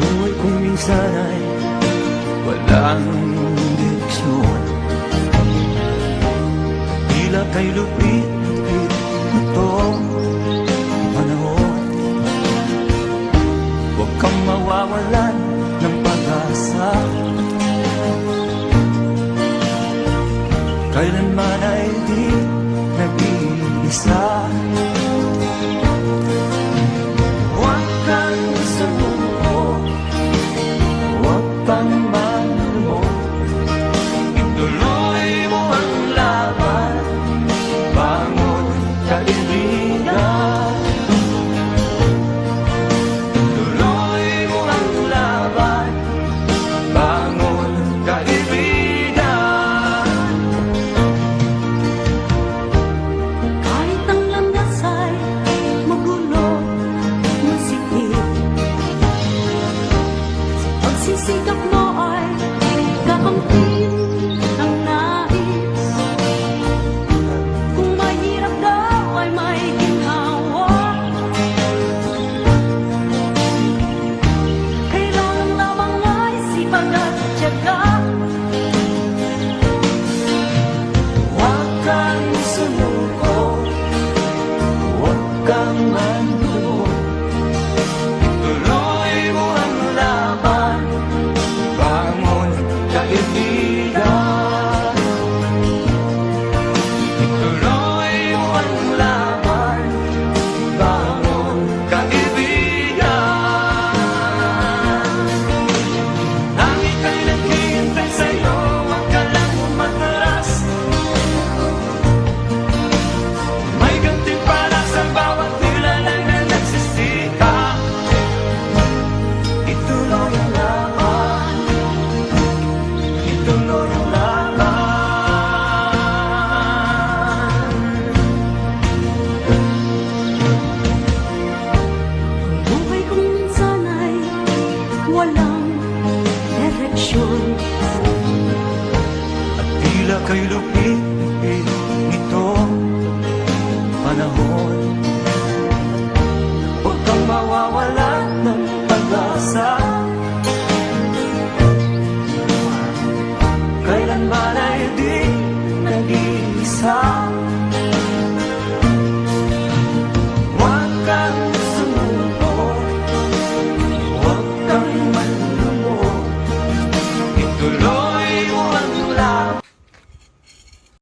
buhay kung minsan ay walang direksyon Tila kay lupit-lupit itong panahon. Huwag kang mawawalan ng pag-asa. Kailanman kayo lupit-lupit panahon. Huwag kang mawawala ng pag-asa. Kailanman ay di nag-iisa.